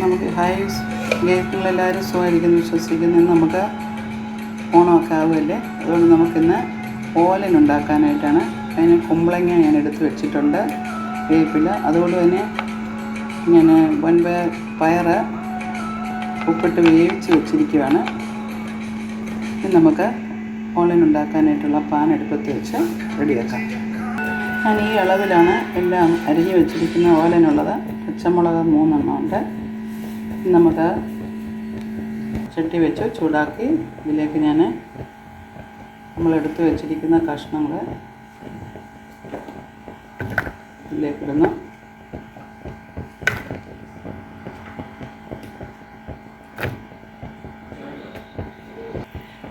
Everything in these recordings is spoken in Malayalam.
നമുക്ക് ഹായ് ഗേറ്റിലെല്ലാവരും സുഖമായിരിക്കുന്നു വിശ്വസിക്കുന്നു. നമുക്ക് ഓണമൊക്കെ ആവുമല്ലേ? അതുകൊണ്ട് നമുക്കിന്ന് ഓലൻ ഉണ്ടാക്കാനായിട്ടാണ് അതിന് കുമ്പളങ്ങ ഞാൻ എടുത്ത് വെച്ചിട്ടുണ്ട് വേപ്പില. അതുകൊണ്ട് തന്നെ ഞാൻ വൻപ പയറ് ഉപ്പിട്ട് വേവിച്ച് വെച്ചിരിക്കുകയാണ് ഇനി നമുക്ക് ഓലൻ ഉണ്ടാക്കാനായിട്ടുള്ള പാൻ എടുപ്പത്ത് വെച്ച് റെഡിയാക്കാം. ഞാൻ ഈ അളവിലാണ് എല്ലാം അരിഞ്ഞു വെച്ചിരിക്കുന്ന ഓലനുള്ളത്. പച്ചമുളക് മൂന്നെണ്ണം ഉണ്ട്. നമുക്ക് ചട്ടി വെച്ച് ചൂടാക്കി ഇതിലേക്ക് ഞാൻ നമ്മൾ എടുത്തു വെച്ചിരിക്കുന്ന കഷ്ണങ്ങൾ ഇതിലേക്ക് ഇടുന്നു.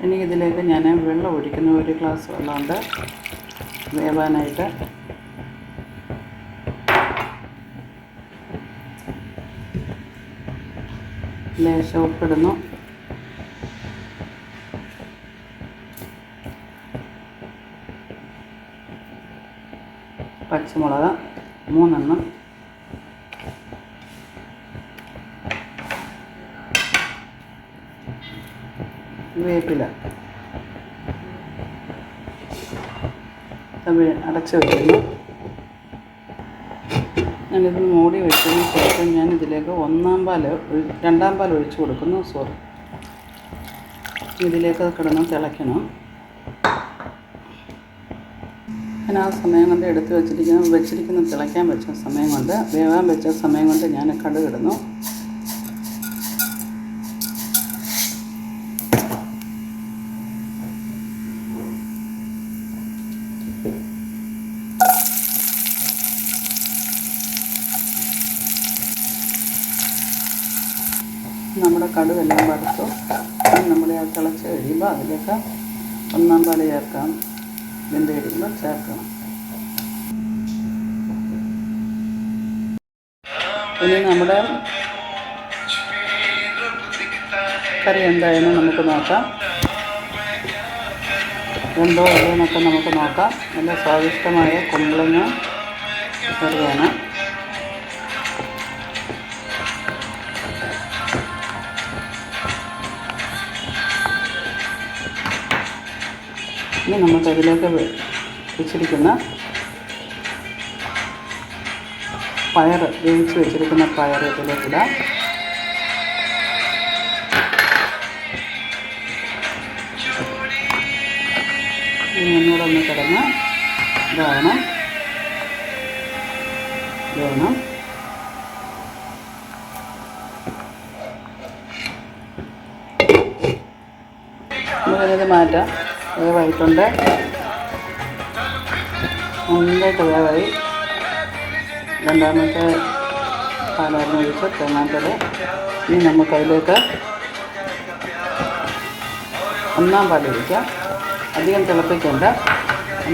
ഇനി ഇതിലേക്ക് ഞാൻ വെള്ളം ഒഴിക്കുന്ന ഒരു ഗ്ലാസ് വെള്ളമുണ്ട്. വേവാനായിട്ട് ലേശം ഉപ്പിടുന്നു. പച്ചമുളക് മൂന്നെണ്ണം. വേപ്പില. അടച്ചു വയ്ക്കുന്നു ഞാനിത് മൂടി വെച്ചതിന് ശേഷം ഞാൻ ഇതിലേക്ക് ഒന്നാം പാൽ രണ്ടാം പാൽ ഒഴിച്ച് കൊടുക്കുന്നു. സോറി. ഇതിലേക്ക് കിടന്ന് തിളയ്ക്കണം. ഞാൻ ആ സമയം കൊണ്ട് എടുത്ത് വെച്ചിരിക്കുന്ന വെച്ചിരിക്കുന്ന തിളയ്ക്കാൻ വെച്ച സമയം കൊണ്ട് വേവാൻ വെച്ച സമയം കൊണ്ട് ഞാൻ കടുകിടുന്നു. നമ്മുടെ കടുവെല്ലാം വറുത്തു. ഇനി നമ്മുടെ ആ തിളച്ച് കഴിയുമ്പോൾ അതിലേക്ക് ഒന്നാം പാൽ ചേർക്കാം. വെന്ത് കഴിയുമ്പോൾ ചേർക്കണം. ഇനി നമ്മുടെ കറി എന്തായാലും നമുക്ക് നോക്കാം. എന്തോ എന്നൊക്കെ നമുക്ക് നോക്കാം. നല്ല സ്വാദിഷ്ടമായ കുമ്പളങ്ങ കറിയാണ്. ഇനി നമുക്കതിലേക്ക് വെച്ചിരിക്കുന്ന പയർ വേവിച്ച് വെച്ചിരിക്കുന്ന പയർ ഇതിലേക്കിടാം. ഒന്നുകൂടെ ഒന്ന് കിടന്ന് ഇതാവണം. വേണം നമുക്കിത് മാറ്റാം. വേവായിട്ടുണ്ട്. നന്നായിട്ട് വേവായി രണ്ടാമത്തെ പാലറിഞ്ഞ് ഒഴിച്ച് തേങ്ങാത്തത് ഇനി നമുക്കതിലേക്ക് ഒന്നാം പാലൊഴിക്കാം അധികം തിളപ്പിക്കണ്ട.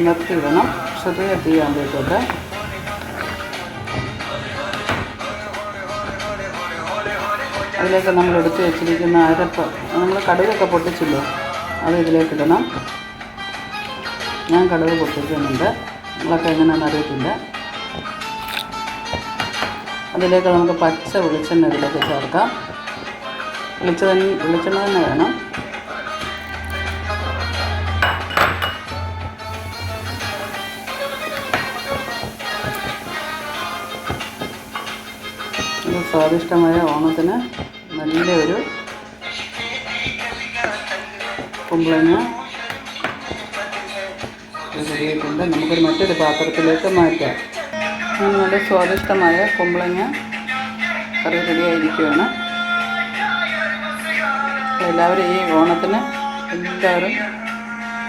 നിർത്തിയിടണം. ചെറിയ തീ ആകുമ്പോഴത്തേക്ക് അതിലേക്ക് നമ്മൾ എടുത്തു വെച്ചിരിക്കുന്ന അരപ്പ് നമ്മൾ കടുകൊക്കെ പൊട്ടിച്ചില്ലേ? അത് ഇതിലേക്ക് ഇടണം. ഞാൻ കടുക് പൊട്ടിക്കുന്നുണ്ട്. നിങ്ങളൊക്കെ എങ്ങനെയാണെന്ന് അറിയത്തില്ല. അതിലേക്ക് നമുക്ക് പച്ച വെളിച്ചെണ്ണ ഇതിലേക്ക് ചേർക്കാം. വെളിച്ച വെളിച്ചെണ്ണ തന്നെ വേണം. സ്വാദിഷ്ടമായ ഓണത്തിന് നല്ലൊരു കുമ്പളങ്ങ. കഴുകിയിട്ടുണ്ട് നമുക്കൊരു മറ്റൊരു പാത്രത്തിലേക്ക് മാറ്റാം. നല്ല സ്വാദിഷ്ടമായ കുമ്പളങ്ങ കറി റെഡിയായിരിക്കുകയാണ്. എല്ലാവരും ഈ ഓണത്തിന് എല്ലാവരും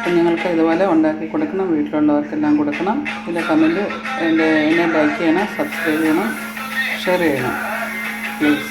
കുഞ്ഞുങ്ങൾക്ക് ഇതുപോലെ ഉണ്ടാക്കി കൊടുക്കണം. വീട്ടിലുള്ളവർക്കെല്ലാം കൊടുക്കണം. ഇതിന്റെ കമന്റ് എന്റെ എന്നെ ലൈക്ക് ചെയ്യണം സബ്സ്ക്രൈബ് ചെയ്യണം ഷെയർ ചെയ്യണം. പ്ലീസ്